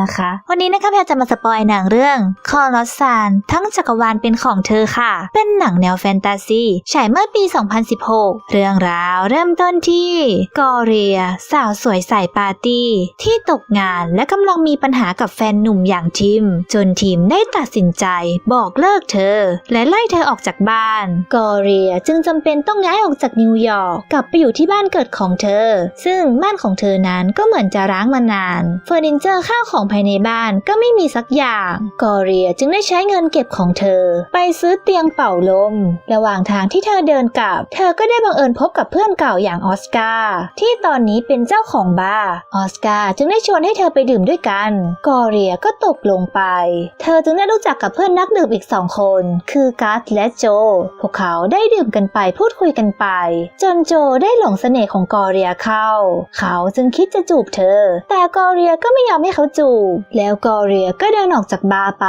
นะคะ วันนี้นะคะแพรจะมาสปอยหนังเรื่องคอรอสซานทั้งจักรวาลเป็นของเธอค่ะ เป็นหนังแนวแฟนตาซีฉายเมื่อปี 2016 เรื่องราวเริ่มต้นที่กอเรีย สาวสวยใส่ปาร์ตี้ ที่ตกงานและกำลังมีปัญหากับแฟนหนุ่มอย่างทิม จนทิมได้ตัดสินใจบอกเลิกเธอ และไล่เธอออกจากบ้าน กอเรียจึงจำเป็นต้องย้ายออกจากนิวยอร์กกลับไปอยู่ที่บ้านเกิดของเธอ ซึ่งบ้านของเธอนั้นก็เหมือนจะร้างมานานเฟอร์นิเจอร์ข้าวของภายในบ้านก็ไม่มีสักอย่าง กอเรียจึงได้ใช้เงินเก็บของเธอ ไปซื้อเตียงเป่าลม ระหว่างทางที่เธอเดินกลับ เธอก็ได้บังเอิญพบกับเพื่อนเก่าอย่างออสการ์ที่ตอนนี้เป็นเจ้าของบาร์ ออสการ์จึงได้ชวนให้เธอไปดื่มด้วยกัน กอเรียก็ตกลงไป เธอจึงได้รู้จักกับเพื่อนนักดื่มอีกสองคน คือกัสและโจ พวกเขาได้ดื่มกันไปพูดคุยกันไป จนโจได้หลงเสน่ห์ของกอเรียเข้า เขาจึงคิดจะจูบเธอ แต่กอเรียก็ไม่ยอมให้เขาจูบ แล้วกอเรียก็เดินออกจากบาร์ไป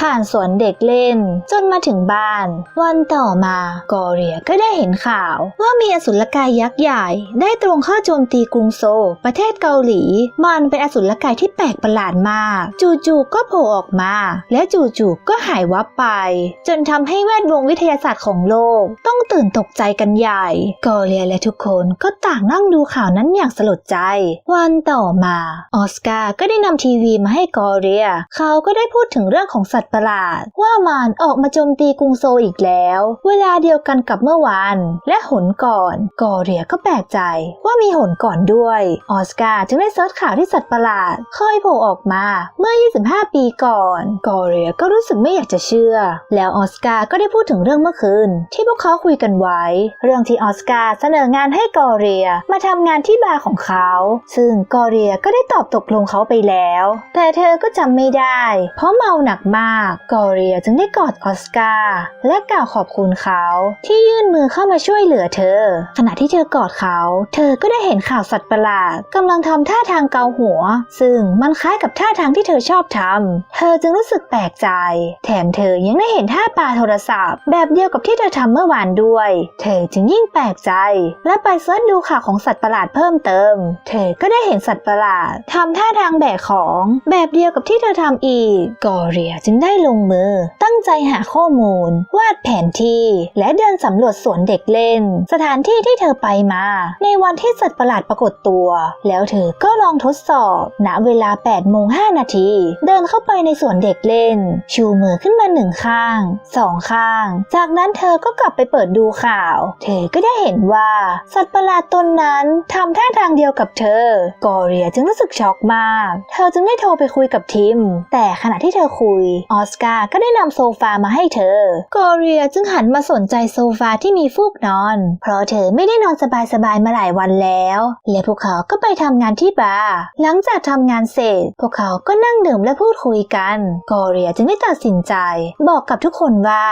ผ่านสวนเด็กเล่น จนมาถึงบ้าน วันต่อมากอเรียก็ได้เห็นข่าว ว่ามีอสุรกายยักษ์ใหญ่ ได้ตรงเข้าโจมตีกรุงโซลประเทศเกาหลี มันเป็นอสุรกายที่แปลกประหลาดมาก จู่ๆก็โผล่ออกมา และจู่ๆก็หายวับไป จนทำให้แวดวงวิทยาศาสตร์ของโลก ต้องตื่นตกใจกันใหญ่ กอเรียและทุกคนก็ต่างนั่งดูข่าวนั้นอย่างสลดใจ วันต่อมา ออสการ์ก็ได้นำทีีวีมาให้กอเรีย เขาก็ได้พูดถึงเรื่องของสัตว์ประหลาด ว่ามันออกมาโจมตีกรุงโซลอีกแล้ว เวลาเดียวกันกับเมื่อวาน และหนก่อน กอเรียก็แปลกใจ ว่ามีหนก่อนด้วย ออสการ์จึงได้เซิร์ชข่าวที่สัตว์ประหลาดเคยโผล่ออกมาเมื่อ 25 ปีก่อน กอเรียก็รู้สึกไม่อยากจะเชื่อ แล้วออสการ์ก็ได้พูดถึงเรื่องเมื่อคืน ที่พวกเขาคุยกันไว้ เรื่องที่ออสการ์เสนองานให้กอเรีย มาทำงานที่บาร์ของเขา ซึ่งกอเรียก็ได้ตอบตกลงเขาไปแล้วแต่เธอก็จำไม่ได้ เพราะเมาหนักมาก กอเรียจึงได้กอดออสการ์และกล่าวขอบคุณเขา ที่ยื่นมือเข้ามาช่วยเหลือเธอ ขณะที่เธอกอดเขา เธอก็ได้เห็นข่าวสัตว์ประหลาดกำลังทำท่าทางเกาหัว ซึ่งมันคล้ายกับท่าทางที่เธอชอบทำเธอจึงรู้สึกแปลกใจ แถมเธอยังได้เห็นท่าปาโทรศัพท์ แบบเดียวกับที่เธอทำเมื่อวานด้วย เธอจึงยิ่งแปลกใจ และไปเสิร์ชดูข่าวของสัตว์ประหลาดเพิ่มเติม เธอก็ได้เห็นสัตว์ประหลาดทำท่าทางแบกของแบบเดียวกับที่เธอทำอีก กอเรียจึงได้ลงมือ ตั้งใจหาข้อมูล วาดแผนที่ และเดินสำรวจสวนเด็กเล่น สถานที่ที่เธอไปมา ในวันที่สัตว์ประหลาดปรากฏตัว แล้วเธอก็ลองทดสอบณเวลา8โมง5นาที เดินเข้าไปในสวนเด็กเล่น ชูมือขึ้นมาหนึ่งข้างสองข้าง จากนั้นเธอก็กลับไปเปิดดูข่าว เธอก็ได้เห็นว่าสัตว์ประหลาดตนนั้นทำท่าทางเดียวกับเธอ กอเรียจึงรู้สึกช็อกมาก เธอจึงึงได้โทรไปคุยกับทิม แต่ขณะที่เธอคุย ออสการ์ก็ได้นำโซฟามาให้เธอ กอเรียจึงหันมาสนใจโซฟาที่มีฟูกนอน เพราะเธอไม่ได้นอนสบายๆมาหลายวันแล้ว และพวกเขาก็ไปทำงานที่บาร์หลังจากทำงานเสร็จ พวกเขาก็นั่งดื่มและพูดคุยกัน กอเรียจึงได้ตัดสินใจ บอกกับทุกคนว่า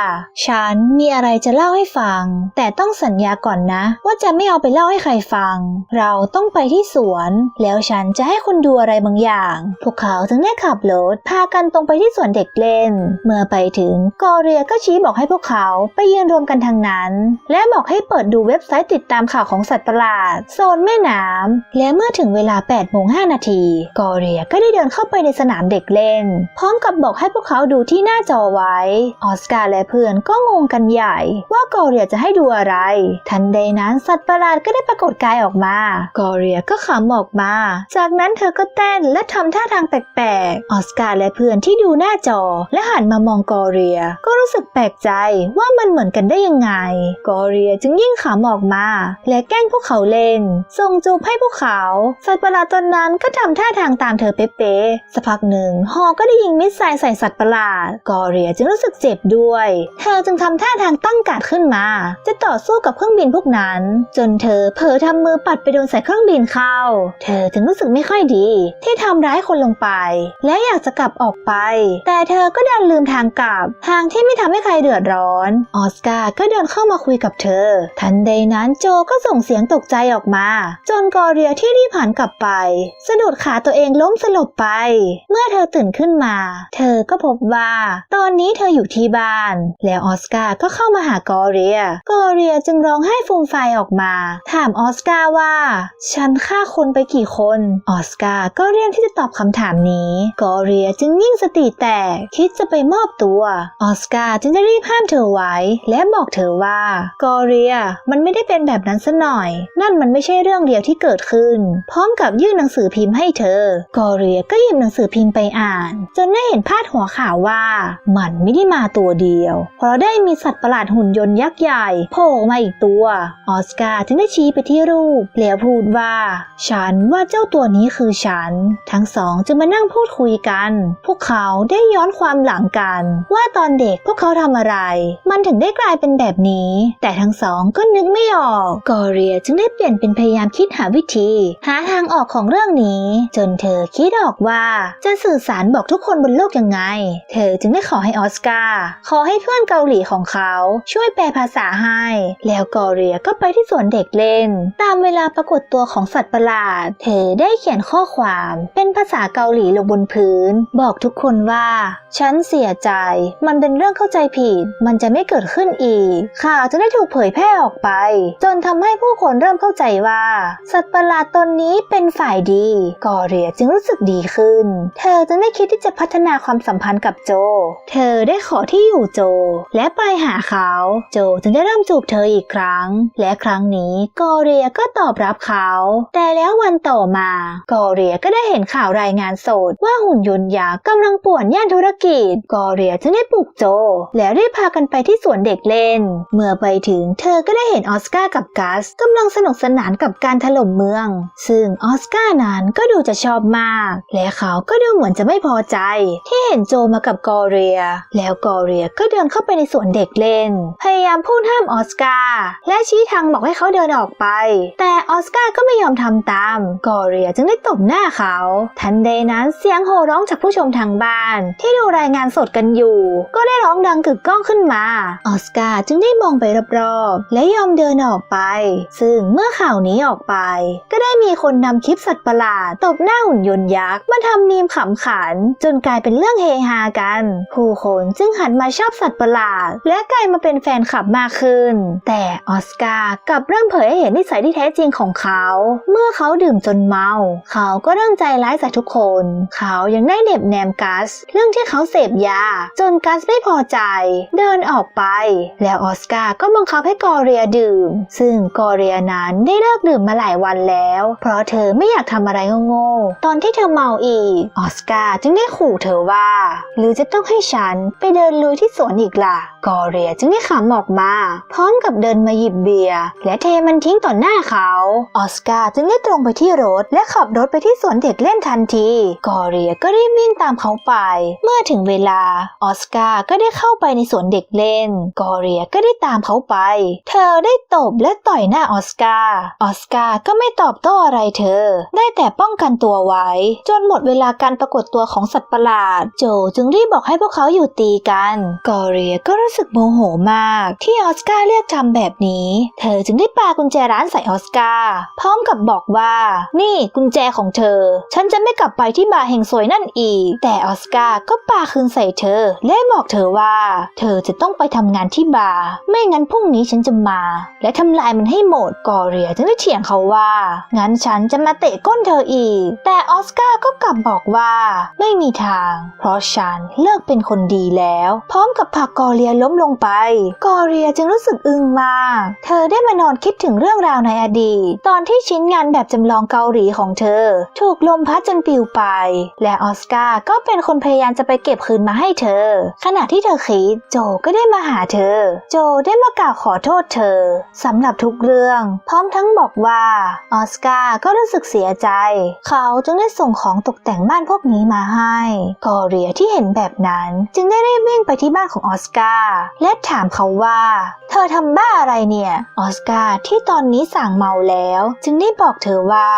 ฉันมีอะไรจะเล่าให้ฟัง แต่ต้องสัญญาก่อนนะ ว่าจะไม่เอาไปเล่าให้ใครฟัง เราต้องไปที่สวน แล้วฉันจะให้คุณดูอะไรบางอย่างพวกเขาจึงได้ขับรถพากันตรงไปที่สวนเด็กเล่น เมื่อไปถึงกอเรียก็ชี้บอกให้พวกเขาไปยืนรวมกันทางนั้น และบอกให้เปิดดูเว็บไซต์ติดตามข่าวของสัตว์ประหลาด โซนแม่น้ำและเมื่อถึงเวลา8โมง5นาทีกอเรียก็ได้เดินเข้าไปในสนามเด็กเล่น พร้อมกับบอกให้พวกเขาดูที่หน้าจอไว้ ออสการ์และเพื่อนก็งงกันใหญ่ ว่ากอเรียจะให้ดูอะไร ทันใดนั้นสัตว์ประหลาดก็ได้ปรากฏกายออกมา กอเรียก็ขำออกมา จากนั้นเธอก็เต้นและทำท่าทางแปลกๆ ออสการ์และเพื่อนที่ดูหน้าจอ และหันมามองกอเรีย ก็รู้สึกแปลกใจว่ามันเหมือนกันได้ยังไง กอเรียจึงยิ่งขำออกมา และแกล้งพวกเขาเล่น ส่งจูบให้พวกเขา สัตว์ประหลาดตนนั้นก็ทำท่าทางตามเธอเป๊ะๆ สักพักหนึ่งฮอก็ได้ยิงมิสไซล์ใส่สัตว์ประหลาด กอเรียจึงรู้สึกเจ็บด้วย เธอจึงทำท่าทางตั้งการดขึ้นมา จะต่อสู้กับเครื่องบินพวกนั้น จนเธอเผลอทำมือปัดไปโดนใส่เครื่องบินเข้า เธอถึงรู้สึกไม่ค่อยดี ที่ทำร้ายคนลงไป และอยากจะกลับออกไป แต่เธอก็ดันลืมทางกลับ ทางที่ไม่ทำให้ใครเดือดร้อน ออสการ์ก็เดินเข้ามาคุยกับเธอ ทันใดนั้นโจก็ส่งเสียงตกใจออกมา จนกอเรียที่รีบหันกลับไป สะดุดขาตัวเองล้มสลบไป เมื่อเธอตื่นขึ้นมา เธอก็พบว่า ตอนนี้เธออยู่ที่บ้าน แล้วออสการ์ก็เข้ามาหากอเรีย กอเรียจึงร้องไห้ฟูมไฟออกมา ถามออสการ์ว่า ฉันฆ่าคนไปกี่คน ออสการ์ก็เรียนที่จะตอบคำถามนี้กอเรียจึงยิ่งสติแตกคิดจะไปมอบตัว ออสการ์จึงได้รีบห้ามเธอไว้ และบอกเธอว่ากอเรียมันไม่ได้เป็นแบบนั้นซะหน่อย นั่นมันไม่ใช่เรื่องเดียวที่เกิดขึ้น พร้อมกับยื่นหนังสือพิมพ์ให้เธอ กอเรียก็หยิบหนังสือพิมพ์ไปอ่าน จนได้เห็นพาดหัวข่าวว่า มันไม่ได้มาตัวเดียว เพราะได้มีสัตว์ประหลาดหุ่นยนต์ยักษ์ใหญ่โผล่มาอีกตัว ออสการ์จึงได้ชี้ไปที่รูปแล้วพูดว่า ฉันว่าเจ้าตัวนี้คือฉัน ทั้งสองจึงมานั่งพูดคุยกัน พวกเขาได้ย้อนความหลังกัน ว่าตอนเด็กพวกเขาทำอะไร มันถึงได้กลายเป็นแบบนี้ แต่ทั้งสองก็นึกไม่ออก กอเรียจึงได้เปลี่ยนเป็นพยายามคิดหาวิธี หาทางออกของเรื่องนี้ จนเธอคิดออกว่าจะสื่อสารบอกทุกคนบนโลกยังไง เธอจึงได้ขอให้ออสการ์ขอให้เพื่อนเกาหลีของเขาช่วยแปลภาษาให้ แล้วกอเรียก็ไปที่สวนเด็กเล่น ตามเวลาปรากฏตัวของสัตว์ประหลาด เธอได้เขียนข้อความเป็นภาษาเกาหลีลงบนพื้น บอกทุกคนว่า ฉันเสียใจ มันเป็นเรื่องเข้าใจผิด มันจะไม่เกิดขึ้นอีก ข่าวจะได้ถูกเผยแพร่ออกไป จนทำให้ผู้คนเริ่มเข้าใจว่า สัตว์ประหลาดตนนี้เป็นฝ่ายดี กอเรียจึงรู้สึกดีขึ้น เธอจึงได้คิดที่จะพัฒนาความสัมพันธ์กับโจ เธอได้ขอที่อยู่โจ และไปหาเขา โจจึงได้เริ่มจูบเธออีกครั้ง และครั้งนี้กอเรียก็ตอบรับเขา แต่แล้ววันต่อมา กอเรียก็ได้เห็นข่าวรายงานสดว่าหุ่นยนต์ยักษ์กำลังป่วนย่านธุรกิจ กอเรียจึงได้ปลุกโจ แล้วรีบพากันไปที่สวนเด็กเล่น เมื่อไปถึงเธอก็ได้เห็นออสการ์กับกัสกำลังสนุกสนานกับการถล่มเมือง ซึ่งออสการ์นั้นก็ดูจะชอบมาก และเขาก็ดูเหมือนจะไม่พอใจ ที่เห็นโจมากับกอเรีย แล้วกอเรียก็เดินเข้าไปในสวนเด็กเล่น พยายามพูดห้ามออสการ์และชี้ทางบอกให้เขาเดินออกไป แต่ออสการ์ก็ไม่ยอมทำตาม กอเรียจึงได้ตบหน้าเขาทันใดนั้นเสียงโห่ร้องจากผู้ชมทางบ้าน ที่ดูรายงานสดกันอยู่ ก็ได้ร้องดังกึกก้องขึ้นมา ออสการ์จึงได้มองไปรอบๆและยอมเดินออกไป ซึ่งเมื่อข่าวนี้ออกไป ก็ได้มีคนนำคลิปสัตว์ประหลาดตบหน้าหุ่นยนต์ยักษ์มาทำมีมขำขัน จนกลายเป็นเรื่องเฮฮากัน ผู้คนจึงหันมาชอบสัตว์ประหลาด และกลายมาเป็นแฟนคลับมากขึ้น แต่ออสการ์กลับเริ่มเผยให้เห็นนิสัยที่แท้จริงของเขา เมื่อเขาดื่มจนเมา เขาก็เริ่มใจร้ายใส่ทุกคนเขายังได้เหน็บแนมกัส เรื่องที่เขาเสพยา จนกัสไม่พอใจ เดินออกไป แล้วออสการ์ก็บังคับให้กอเรียดื่ม ซึ่งกอเรียนั้นได้เลิกดื่มมาหลายวันแล้ว เพราะเธอไม่อยากทำอะไรโง่ๆตอนที่เธอเมาอีกออสการ์จึงได้ขู่เธอว่า หรือจะต้องให้ฉันไปเดินลุยที่สวนอีกล่ะกอเรียจึงได้ขำออกมา พร้อมกับเดินมาหยิบเบียร์และเทมันทิ้งต่อหน้าเขา ออสการ์จึงได้ตรงไปที่รถและขับรถไปที่สวนเด็กเล่นทันที กอเรียก็รีบวิ่งตามเขาไป เมื่อถึงเวลา ออสการ์ก็ได้เข้าไปในสวนเด็กเล่น กอเรียก็ได้ตามเขาไป เธอได้ตบและต่อยหน้าออสการ์ ออสการ์ก็ไม่ตอบโต้อะไรเธอ ได้แต่ป้องกันตัวไว้ จนหมดเวลาการปรากฏตัวของสัตว์ประหลาด โจจึงรีบบอกให้พวกเขาอยู่ตีกัน กอเรียก็รู้สึกโมโหมาก ที่ออสการ์เลือกทำแบบนี้ เธอจึงได้ปากุญแจร้านใส่ออสการ์ พร้อมกับบอกว่า นี่กุญแจของเธอ ฉันจะไม่กลับไปที่บาร์แห่งสวยนั่นอีก แต่ออสการ์ก็ปาคืนใส่เธอ และบอกเธอว่า เธอจะต้องไปทำงานที่บาร์ไม่งั้นพรุ่งนี้ฉันจะมา และทำลายมันให้หมดกอเรียจึงได้เถียงเขาว่า งั้นฉันจะมาเตะก้นเธออีก แต่ออสการ์ก็กลับบอกว่า ไม่มีทาง เพราะฉันเลิกเป็นคนดีแล้ว พร้อมกับผักกอเรียล้มลงไป กอเรียจึงรู้สึกอึ้งมาก เธอได้มานอนคิดถึงเรื่องราวในอดีต ตอนที่ชิ้นงานแบบจำลองเกาหลีของเธอ ถูกลมพัดจนปลิวไป และออสการ์ก็เป็นคนพยายามจะไปเก็บคืนมาให้เธอ ขณะที่เธอคิดโจก็ได้มาหาเธอ โจได้มากล่าวขอโทษเธอสำหรับทุกเรื่อง พร้อมทั้งบอกว่าออสการ์ก็รู้สึกเสียใจ เขาจึงได้ส่งของตกแต่งบ้านพวกนี้มาให้กอเรียที่เห็นแบบนั้นจึงได้รีบวิ่งไปที่บ้านของออสการ์และถามเขาว่า เธอทำบ้าอะไรเนี่ย ออสการ์ที่ตอนนี้สั่งเมาแล้ว จึงได้บอกเธอว่า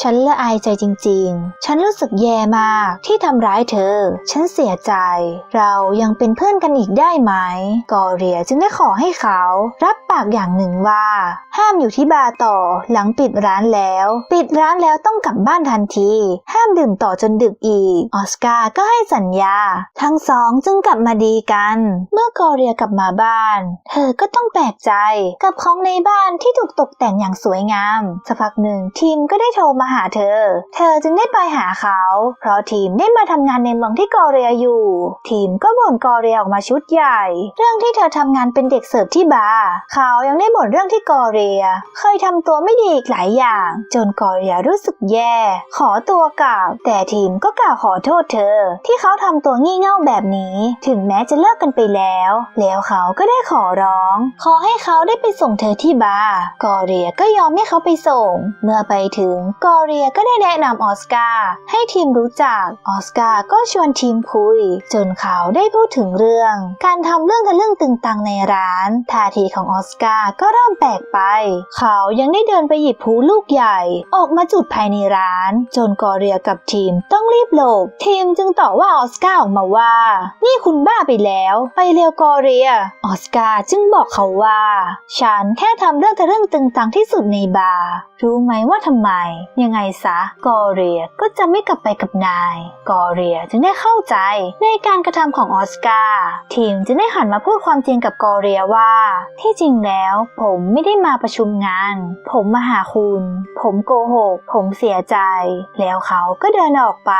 ฉันละอายใจจริง ๆ ฉันฉันรู้สึกแย่มากที่ทำร้ายเธอ ฉันเสียใจ เรายังเป็นเพื่อนกันอีกได้ไหม กอเรียจึงได้ขอให้เขา รับปากอย่างหนึ่งว่า ห้ามอยู่ที่บาร์ต่อหลังปิดร้านแล้ว ปิดร้านแล้วต้องกลับบ้านทันที ห้ามดื่มต่อจนดึกอีก ออสการ์ก็ให้สัญญา ทั้งสองจึงกลับมาดีกัน เมื่อกอเรียกลับมาบ้าน เธอก็ต้องแปลกใจกับของในบ้านที่ถูกตกแต่งอย่างสวยงามสักพักหนึ่งทีมก็ได้โทรมาหาเธอ เธอจึงได้ไปหาเขา เพราะทีมได้มาทำงานในเมืองที่กอเรียอยู่ ทีมก็บ่นกอเรียออกมาชุดใหญ่ เรื่องที่เธอทำงานเป็นเด็กเสิร์ฟที่บาร์เขายังได้บ่นเรื่องที่กอเรีย เคยทำตัวไม่ดีอีกหลายอย่าง จนกอเรียรู้สึกแย่ ขอตัวกลับ แต่ทีมก็กล่าวขอโทษเธอ ที่เขาทำตัวงี่เง่าแบบนี้ ถึงแม้จะเลิกกันไปแล้ว แล้วเขาก็ได้ขอร้อง ขอให้เขาได้ไปส่งเธอที่บาร์กอเรียก็ยอมให้เขาไปส่ง เมื่อไปถึงกอเรียก็ได้แนะนำออสการ์ให้ทีมรู้จัก ออสการ์ก็ชวนทีมคุย จนเขาได้พูดถึงเรื่อง การทำเรื่องทะลึ่งตึงตังในร้าน ท่าทีของออสการ์ก็เริ่มแปลกไป เขายังได้เดินไปหยิบพลุลูกใหญ่ ออกมาจุดภายในร้าน จนกอเรียกับทีมต้องรีบหลบ ทีมจึงต่อว่าออสการ์ออกมาว่า นี่คุณบ้าไปแล้ว ไปเร็วกอเรีย ออสการ์จึงบอกเขาว่า ฉันแค่ทำเรื่องทะลึ่งตึงตังที่สุดในบาร์ รู้ไหมว่าทำไม ยังไงซะ กอเรียก็จะะไม่กลับไปกับนาย กอเรียจึงได้เข้าใจในการกระทำของออสการ์ทีมจึงได้หันมาพูดความจริงกับกอเรียว่า ที่จริงแล้วผมไม่ได้มาประชุมงาน ผมมาหาคุณ ผมโกหก ผมเสียใจ แล้วเขาก็เดินออกไป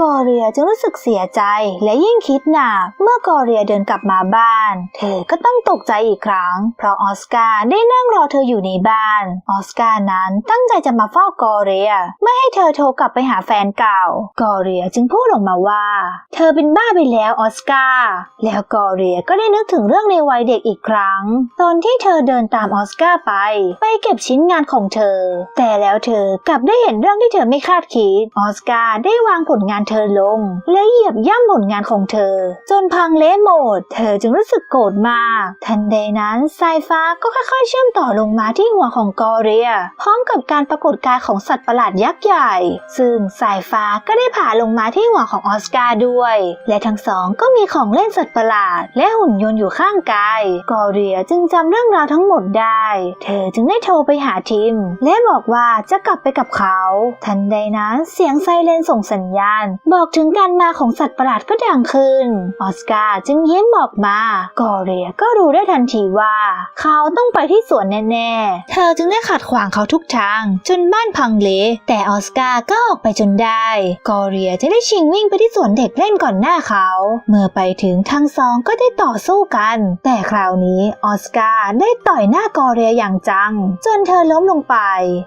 กอเรียจึงรู้สึกเสียใจและยิ่งคิดหนักเมื่อกอเรียเดินกลับมาบ้าน เธอก็ต้องตกใจอีกครั้ง เพราะออสการ์ได้นั่งรอเธออยู่ในบ้าน ออสการ์นั้นตั้งใจจะมาเฝ้ากอเรีย ไม่ให้เธอโทรกลับไปหาแฟนเก่า กอเรียจึงพูดออกมาว่า เธอเป็นบ้าไปแล้วออสการ์ แล้วกอเรียก็ได้นึกถึงเรื่องในวัยเด็กอีกครั้ง ตอนที่เธอเดินตามออสการ์ไป ไปเก็บชิ้นงานของเธอ แต่แล้วเธอกลับได้เห็นเรื่องที่เธอไม่คาดคิด ออสการ์ได้วางผลงานเธอลง และเหยียบย่ำผลงานของเธอ จนพังเละหมด เธอจึงรู้สึกโกรธมาก ทันใดนั้นสายฟ้าก็ค่อยๆ เชื่อมต่อลงมาที่หัวของกอเรีย พร้อมกับการปรากฏกายของสัตว์ประหลาดยักษ์ใหญ่ ซึ่งสายายฟ้าก็ได้ผ่าลงมาที่หัวของออสการ์ด้วย และทั้งสองก็มีของเล่นสัตว์ประหลาด และหุ่นยนต์อยู่ข้างกาย กอเรียจึงจำเรื่องราวทั้งหมดได้ เธอจึงได้โทรไปหาทิม และบอกว่าจะกลับไปกับเขา ทันใดนั้นเสียงไซเรนส่งสัญญาณ บอกถึงการมาของสัตว์ประหลาดก็ดังขึ้น ออสการ์จึงยิ้มบอกมา กอเรียก็รู้ได้ทันทีว่า เขาต้องไปที่สวนแน่ๆ เธอจึงได้ขัดขวางเขาทุกทาง จนบ้านพังเละแต่ออสการ์ก็ออกไปจนได้ กอเรียจะได้ชิงวิ่งไปที่สวนเด็กเล่นก่อนหน้าเขา เมื่อไปถึงทั้งสองก็ได้ต่อสู้กัน แต่คราวนี้ออสการ์ได้ต่อยหน้ากอเรียอย่างจัง จนเธอล้มลงไป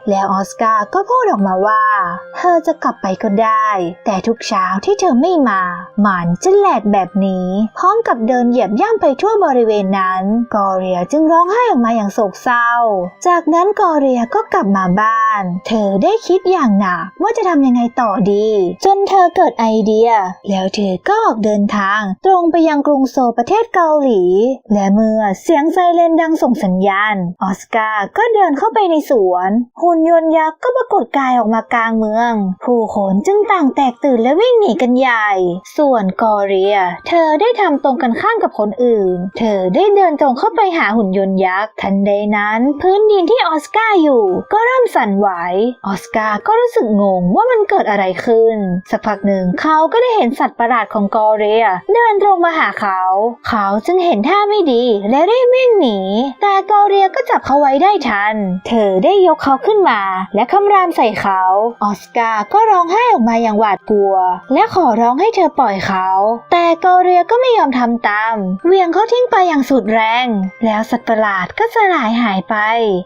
แล้วออสการ์ก็พูดออกมาว่า เธอจะกลับไปก็ได้ แต่ทุกเช้าที่เธอไม่มาหมันจะแหลกแบบนี้ พร้อมกับเดินเหยียบย่ำไปทั่วบริเวณนั้น กอเรียจึงร้องไห้ออกมาอย่างโศกเศร้า จากนั้นกอเรียก็กลับมาบ้าน เธอได้คิดอย่างหนักว่าจะทำยังไงต่อดี จนเธอเกิดไอเดีย แล้วเธอก็ออกเดินทาง ตรงไปยังกรุงโซลประเทศเกาหลี และเมื่อเสียงไซเรนดังส่งสัญญาณ ออสการ์ก็เดินเข้าไปในสวน หุ่นยนต์ยักษ์ก็ปรากฏกายออกมากลางเมือง ผู้คนจึงต่างแตกตื่นและวิ่งหนีกันใหญ่ ส่วนกอเรีย เธอได้ทำตรงกันข้ามกับคนอื่น เธอได้เดินตรงเข้าไปหาหุ่นยนต์ยักษ์ ทันใดนั้นพื้นดินที่ออสการ์อยู่ ก็เริ่มสั่นไหว ออสการ์ก็รู้สึกงงว่ามันเกิดอะไรขึ้น สักพักหนึ่งเขาก็ได้เห็นสัตว์ประหลาดของกอเรีย เดินตรงมาหาเขา เขาจึงเห็นท่าไม่ดี และรีบวิ่งหนี แต่กอเรียก็จับเขาไว้ได้ทัน เธอได้ยกเขาขึ้นมา และคำรามใส่เขา ออสการ์ก็ร้องไห้ออกมาอย่างหวาดกลัว และขอร้องให้เธอปล่อยเขา แต่กอเรียก็ไม่ยอมทำตาม เวียงเขาทิ้งไปอย่างสุดแรง แล้วสัตว์ประหลาดก็สลายหายไป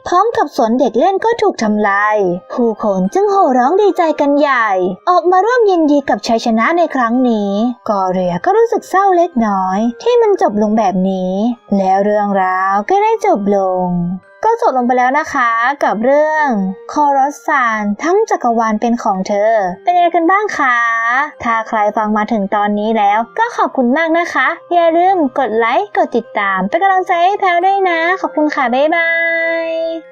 พร้อมกับสวนเด็กเล่นก็ถูกทำลาย ผู้คนจึงโห่ร้องดีใจกันใหญ่ออกมาร่วมยินดีกับชัยชนะในครั้งนี้ กอเรียก็รู้สึกเศร้าเล็กน้อย ที่มันจบลงแบบนี้ แล้วเรื่องราวก็ได้จบลงก็จบลงไปแล้วนะคะกับเรื่องคอรสซานทั้งจักรวาลเป็นของเธอ เป็นยังไงกันบ้างคะ ถ้าใครฟังมาถึงตอนนี้แล้ว ก็ขอบคุณมากนะคะ อย่าลืมกดไลค์ กดติดตาม เป็นกำลังใจให้แพลวด้วยนะ ขอบคุณค่ะ บ๊ายบาย